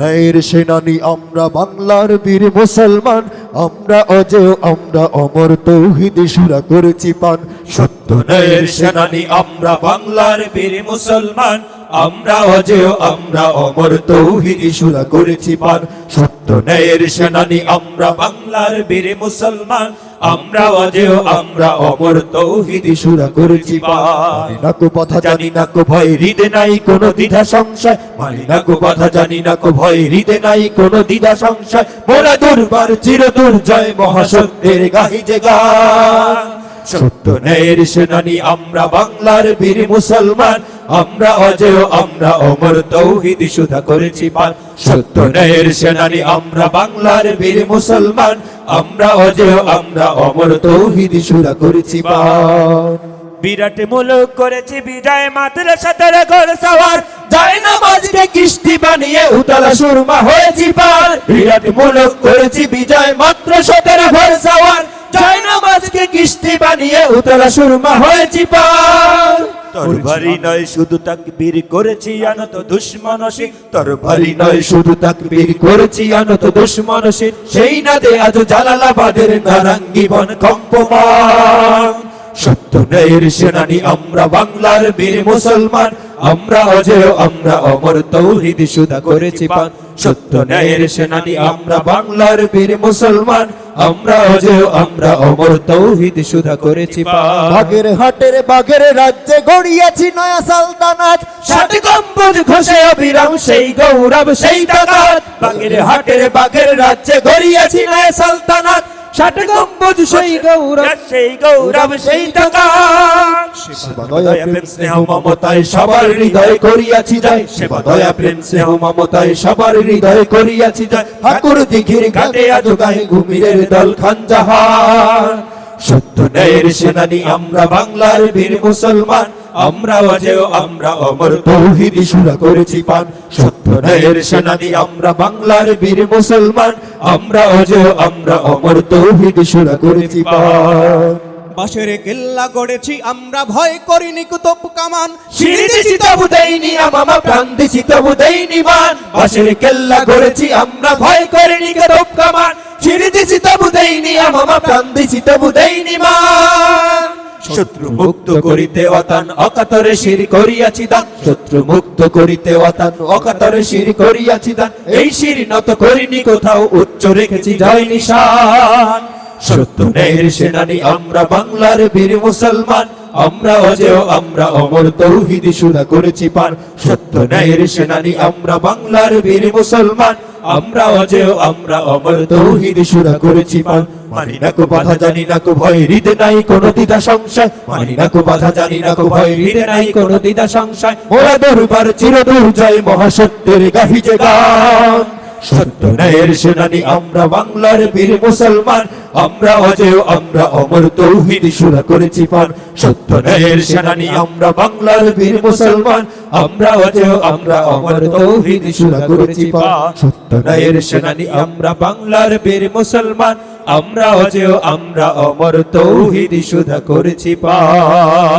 ন্যায়ের সেনানি, আমরা বাংলার বীর মুসলমান। আমরা অজেয়, আমরা অমর, তৌহিদে, সুরা করেছি পান। সত্য ন্যায়ের সেনানি, আমরা বাংলার বীর মুসলমান। আমরা অজেয়, আমরা অমর, তৌহিদে, সুরা করেছি পান। সত্য সেনানি, আমরা বাংলার বীর মুসলমান। আমরা অজেয়, আমরা অমর, তৌহিদি সুরা করেছি না কো কথা, জানি না কো ভয়, হৃদে নাই কোনো দ্বিধা সংশয়। মানি না কো কথা, জানি না কো ভয়, হৃদে নাই কোনো দ্বিধা সংশয়। মোরা দুর্বার, চির দুর্জয় মহাসত্যের গাহি যে গান সত্য ন্যায়ের সেনানি, আমরা বাংলার বীর মুসলমান। আমরা অজেয় আমরা অমর তৌহিদ সুধা করেছি পান সত্য ন্যায়ের সেনানি আমরা বাংলার বীর মুসলমান। আমরা অজেয় আমরা অমর তৌহিদ সুধা করেছি পান বিরাট মুলুক করেছি বিজয় মাত্র সতের ঘর সওয়ার। যায় না মাঝকে কিস্তি বানিয়ে উতলা সুরমা হয়েছি পার বিরাট মুলক করেছি বিজয় মাত্র সতেরো ঘর সওয়ার। যায় না মাঝকে কিস্তি বানিয়ে উতলা সুরমা হয়েছি পার তোর ভারী নয় শুধু তাকবীর করেছি আনত দুশ্মনসী তোর ভারী নয় শুধু তাকবীর করেছি আনত দুশ্মনসীর সেই না দে আজ জালালাবাদের নারাঙ্গি বন কম্পমান। সত্য ন্যায়ের সেনানি আমরা বাংলার বীর মুসলমান। আমরা অজেয় আমরা অমর তৌহিদ সুদা করেছি পান সত্য ন্যায়ের সেনানি আমরা বাংলার বীর মুসলমান। আমরা অজেয় আমরা অমর তৌহিদ সুধা করেছি বাগের হাটের বাগের রাজ্যে গড়িয়েছি নয়া সালতানাত। ষাট গম্বুজ ঘষে অবিরাম সেই গৌরব সেই তাকাত। বাগের হাটের বাগের রাজ্যে গড়িয়েছি নয়া সালতানাত। ষাট গম্বুজ সেই গৌরব সেই গৌরব সেই টাকা। সেবা দয়া প্রেম স্নেহ মমতায় সবার হৃদয় করিয়াছি যায় সেবা দয়া প্রেম স্নেহ মমতায় সবার হৃদয় করিয়াছি যায় ঠাকুর দিঘির ঘাটে আজ গায়ে ঘুমিরের দল খানজাহান সত্য ন্যায়ের সেনানি আমরা বাংলার বীর মুসলমান। আমরা অজেয় আমরা অমর। তৌহিদি সুরা করেছি পান। সত্য ন্যায়ের সেনানি আমরা বাংলার বীর মুসলমান। আমরা অজেয় আমরা অমর। তৌহিদি সুরা করেছি পান। বাঁশের কেল্লা গড়েছি আমরা ভয় করিনি কুতব কামান। সিঁড়ি দিছি তবু দেইনি আমামা প্রাণ দিছি তবু দেইনি মান। বাসের কেল্লা গড়েছি আমরা ভয় করিনি কদব কামান। সিঁড়ি দিছি তবু দেইনি আমামা প্রাণ দিছি তবু দেইনি মান। শত্রু মুক্ত করিতে অতান, অকাতরে শির করিয়াছি দান। শত্রু মুক্ত করিতে অতান, অকাতরে শির করিয়াছি দান। এই শির নত করিনি কোথাও, উচ্চ রেখেছি জয় নিশান। সত্য সেনানি, আমরা বাংলার বীর মুসলমান। আমরা অজেয়, আমরা অমর, তৌহিদি সুরা করেছি পান। সত্য ন্যায়ের সেনানি, আমরা বাংলার বীর মুসলমান। আমরা অজেয়, আমরা অমর, তৌহিদ সুরা করেছি পান। মানি না কো বাধা, জানি না কো ভয়, হৃদে নাই কোনো দ্বিধা, সংশয়। মানি না কো বাধা, জানি না কো ভয়, হৃদে নাই কোনো দ্বিধা, সংশয়। ওরা দরবার চির দুর্জয় মহাসত্যের গাহি যে গান। সত্য ন্যায়ের সেনানি আমরা বাংলার বীর মুসলমান, আমরা অজেয়, আমরা অমর তৌহিদ, সুরা করেছি পান। সত্য ন্যায়ের সেনানি আমরা বাংলার বীর মুসলমান, আমরা অজেয়, আমরা অমর তৌহিদ, সুরা করেছি পান। সত্য ন্যায়ের সেনানি আমরা বাংলার বীর মুসলমান, আমরা অজেয়, আমরা অমর তৌহিদ সুধা করেছি পান।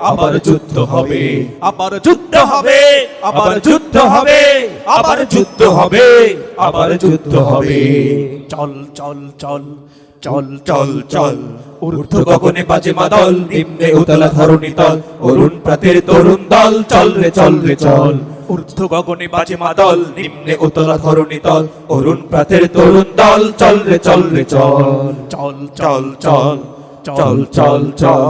আবার যুদ্ধ হবে, আবার যুদ্ধ হবে, আবার যুদ্ধ হবে, আবার যুদ্ধ হবে, আবার যুদ্ধ হবে। চল চল চল চল চল চল। ঊর্ধ্ব গগনে বাজে মাদল, নিম্নে উতলা ধরণী তল অরুণ প্রাতের তরুণ দল, চল রে চল রে, চল। ঊর্ধ্ব গগনে বাজে মাদল, নিম্নে উতলা ধরণী তল অরুণ প্রাতের তরুণ দল, চল রে চল রে, চল। চল চল চল। চল চল চল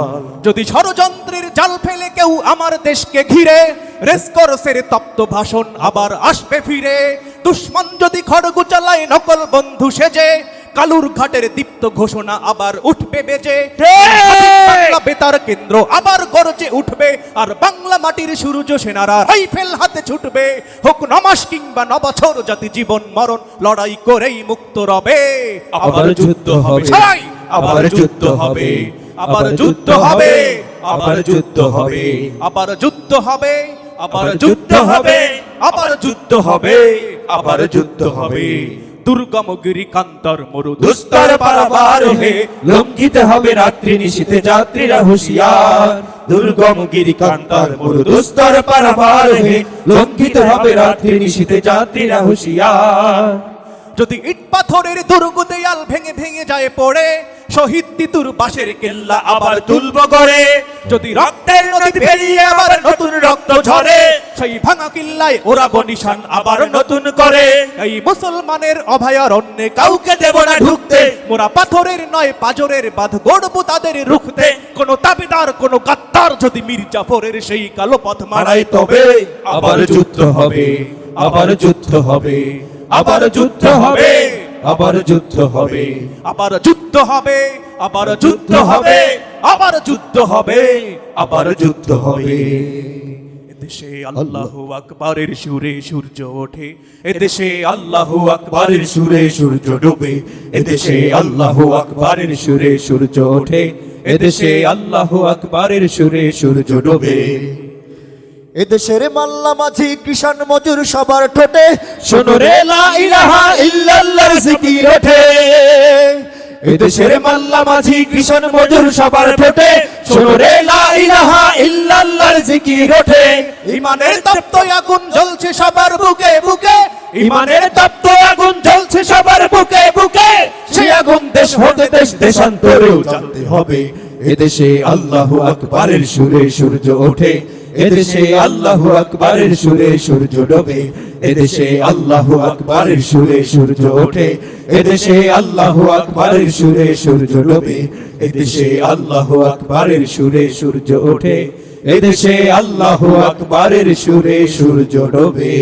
যদি ষড়যন্ত্রের জাল ফেলে কেউ আমার দেশকে ঘিরে রেসকরসের তপ্ত ভাষণ আবার আসবে ফিরে। দুশ্মন যদি খড়গু চালায় নকল বন্ধু সেজে কালুর ঘাটের দীপ্ত ঘোষণা আবার উঠবে বেজে। বেতার কেন্দ্র আবার গরজে উঠবে আর বাংলা মাটির সূর্য সেনারা রাইফেল হাতে ছুটবে। হোক নমাস কিংবা নবছর জাতি জীবন মরণ লড়াই করেই মুক্ত রবে। আবার যুদ্ধ হবে। সবাই! আবার যুদ্ধ হবে। আবার যুদ্ধ হবে আবার যুদ্ধ হবে। আবার যুদ্ধ হবে আবার যুদ্ধ হবে। আবার যুদ্ধ হবে আবার যুদ্ধ হবে দুর্গমগিরি কান্তর মরু দুস্তর পারাবার হে লঙ্ঘিত হবে রাত্রি নিশীতে যাত্রীরা হুঁশিয়ার দুর্গম গিরি কান্তার মরু দুস্তর পারাবার হে লঙ্ঘিত হবে রাত্রি নিশীতে যাত্রীরা হুঁশিয়ার যদি ইট পাথরের দুর্গ দেয়াল ভেঙে ভেঙে যায় পড়ে, শহীদ তিতুর বাঁশের কেল্লা আবার তুলব করে যদি রক্তের নদী পেরিয়ে আবার নতুন রক্ত ঝরে, সেই ভাঙা কিল্লায় ওরা বনিশান আবার নতুন করে। এই মুসলমানের অভয়ারণ্যে কাউকে দেব না ঢুকতে, মোরা পাথরের নয়, পাজরের বাঁধ গড়ব তাদের রুখতে। কোন তাবিদার, কোন গাত্তার যদি মীর জাফরের সেই কালো পথ মারাই তবে আবার যুদ্ধ হবে, আবার যুদ্ধ হবে। আবার যুদ্ধ হবে। আবার যুদ্ধ হবে। আবার যুদ্ধ হবে। আবার যুদ্ধ হবে। আবার যুদ্ধ হবে। আবার যুদ্ধ হবে। এদেশে আল্লাহ আকবরের সুরে সূর্য ওঠে। এদেশে আল্লাহ আল্লাহু আকবরের সুরে সূর্য ডুবে। এদেশে আল্লাহু আকবরের সুরে সূর্য ওঠে। এদেশে আল্লাহু আকবরের সুরে সূর্য ডুবে। এদেশের মাল্লা মাঝি কিষান মজুর সবার ঠোঁটে, শোনো রে লা ইলাহা ইল্লাল্লাহর জিকির ওঠে। এদেশের মাল্লা মাঝি কৃষণ মজুর সবার ঠোঁটে, শোনো রে লা ইলাহা ইল্লাল্লাহর জিকির ওঠে। ইমানের তপ্ত আগুন জ্বলছে সবার বুকে বুকে, ইমানের তপ্ত আগুন জ্বলছে সবার বুকে বুকে। সেই আগুন দেশ হতে দেশ দেশান্তরেও জানতে হবে। এদেশে আল্লাহু আকবরের সুরে সূর্য ওঠে। এদেশে আল্লাহু আকবরের সুরে সূর্য ডোবে, এদেশে আল্লাহু আকবরের সুরে সূর্য ওঠে, এদেশে আল্লাহু আকবরের সুরে সূর্য ডোবে, এদেশে আল্লাহু আকবরের সুরে সূর্য ওঠে, এদেশে আল্লাহু আকবরের সুরে সূর্য ডোবে।